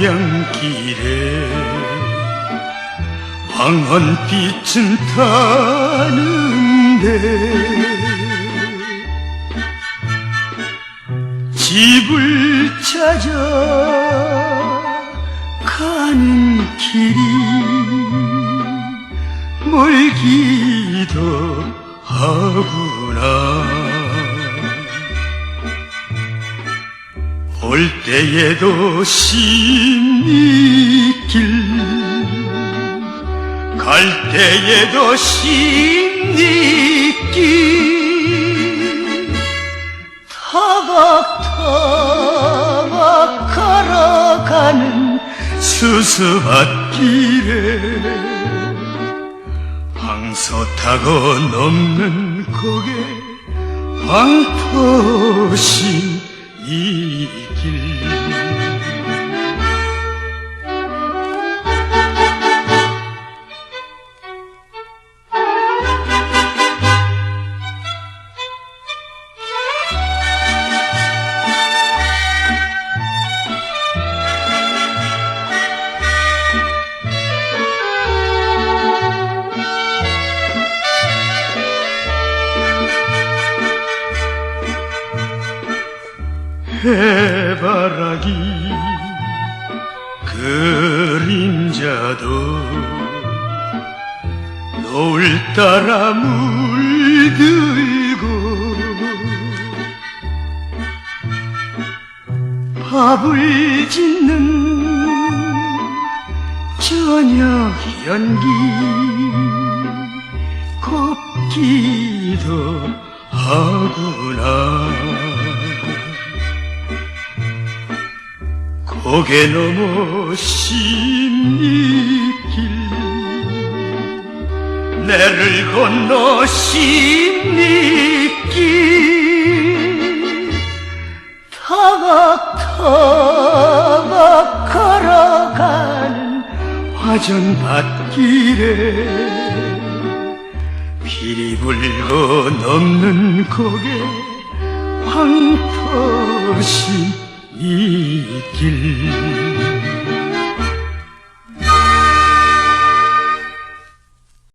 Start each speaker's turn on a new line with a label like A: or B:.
A: 억양길에 황혼빛은 타는데 집을 찾아 가는 길이 멀기도 하구나 올 때에도 십리길. 갈 때에도 십리길. 타박타박 걸어가는 수수밭길에 황소 타고 넘는 고개 황토신 이 해바라기 그림자도 노을 따라 물들고 밥을 짓는 저녁 연기 곱기도 하구나 고개 넘어 십리길. 내를 건너 십리길. 타박 타박 걸어가는 화전밭길에 비리 불고 넘는 고개 황토신 이길